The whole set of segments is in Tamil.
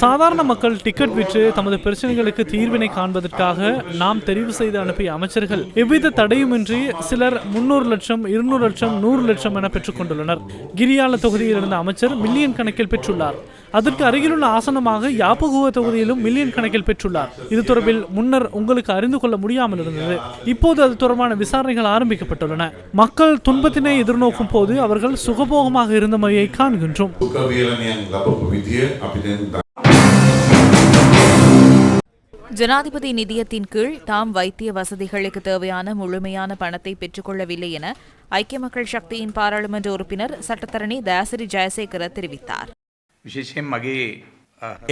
சாதாரண மக்கள் டிக்கெட் விற்று தமது பிரச்சனைகளுக்கு தீர்வினை காண்பதற்காக நாம் தெரிவு செய்து அனுப்பிய அமைச்சர்கள் எவ்வித தடையுமின்றி சிலர் முன்னூறு லட்சம் இருநூறு லட்சம் நூறு லட்சம் என பெற்றுக்கொண்டுள்ளனர் கிரியால தொகுதியில் இருந்த அமைச்சர் மில்லியன் கணக்கில் பெற்றுள்ளார். அதற்கு அருகிலுள்ள ஆசனமாக யாப்புகுவ தொகுதியிலும் மில்லியன் கணக்கில் பெற்றுள்ளார். இது தொடர்பில் முன்னர் உங்களுக்கு அறிந்து கொள்ள முடியாமல் இருந்தது. இப்போது அது தொடர்பான விசாரணைகள் ஆரம்பிக்கப்பட்டுள்ளன. மக்கள் துன்பத்தினை எதிர்நோக்கும் போது அவர்கள் சுகபோகமாக இருந்தமையை காண்கின்றோம். உபவிதிய ஜனாதிபதி நிதியத்தின் கீழ் தாம் வைத்திய வசதிகளுக்கு தேவையான முழுமையான பணத்தை பெற்றுக்கொள்ளவில்லை என ஐக்கிய மக்கள் சக்தியின் பாராளுமன்ற உறுப்பினர் சட்டத்தரணி தயாசிரி ஜெயசேகர தெரிவித்தார்.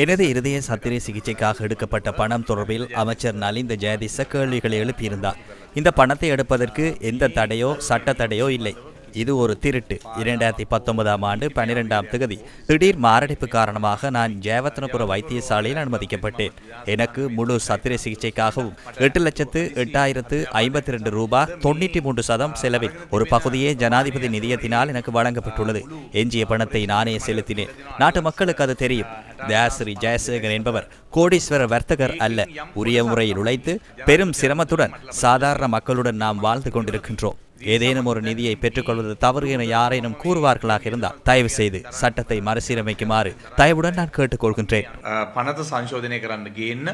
எனது இருதய சத்திரை சிகிச்சைக்காக எடுக்கப்பட்ட பணம் தொடர்பில் அமைச்சர் நலிந்த ஜெயதிச கேள்விகளை எழுப்பியிருந்தார். இந்த பணத்தை எடுப்பதற்கு எந்த தடையோ சட்ட தடையோ இல்லை. இது ஒரு திருட்டு. இரண்டாயிரத்தி பத்தொன்பதாம் ஆண்டு பனிரெண்டாம் தகுதி. திடீர் மாரடைப்பு காரணமாக நான் ஜெயவத்தனபுர வைத்தியசாலையில் அனுமதிக்கப்பட்டேன். எனக்கு முழு சத்திர சிகிச்சைக்காகவும் எட்டு லட்சத்து எட்டாயிரத்து ஐம்பத்தி ரெண்டு ரூபாய் தொண்ணூற்றி மூன்று சதம் செலவில் ஒரு பகுதியே ஜனாதிபதி நிதியத்தினால் எனக்கு வழங்கப்பட்டுள்ளது. எஞ்சிய பணத்தை நானே செலுத்தினேன். நாட்டு மக்களுக்கு அது தெரியும். தயாசிரி ஜெயசேகர் என்பவர் கோடீஸ்வர வர்த்தகர் அல்ல. உரிய முறையில் உழைத்து பெரும் சிரமத்துடன் சாதாரண மக்களுடன் நாம் வாழ்ந்து கொண்டிருக்கின்றோம். ஏதேனும் ஒரு நிதியை பெற்றுக்கொள்வது தவறு என யாரேனும் கூறுவார்களாக இருந்தால் தயவு செய்து சட்டத்தை மறுசீரமைக்குமாறு தயவுடன் நான் கேட்டுக்கொள்கின்றேன் අ, පනත සංශෝධනය කරන්න ගේන්න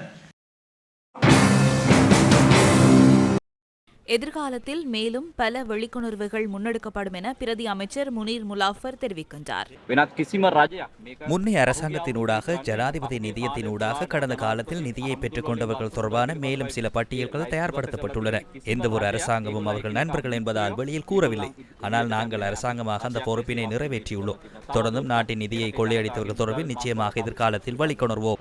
எதிர்காலத்தில் மேலும் பல விழிப்புணர்வுகள் முன்னெடுக்கப்படும் என பிரதி அமைச்சர் முனீர் முலாஃபர் தெரிவிக்கின்றார். முன்னைய அரசாங்கத்தினூடாக ஜனாதிபதி நிதியத்தினூடாக கடந்த காலத்தில் நிதியை பெற்றுக் கொண்டவர்கள் தொடர்பான மேலும் சில பட்டியல்கள் தயார்படுத்தப்பட்டுள்ளன. எந்த ஒரு அரசாங்கமும் அவர்கள் நண்பர்கள் என்பதால் வெளியில் கூறவில்லை. ஆனால் நாங்கள் அரசாங்கமாக அந்த பொறுப்பினை நிறைவேற்றியுள்ளோம். தொடர்ந்தும் நாட்டின் நிதியை கொள்ளையடித்தவர்கள் தொடர்பில் நிச்சயமாக எதிர்காலத்தில் வழிகொணர்வோம்.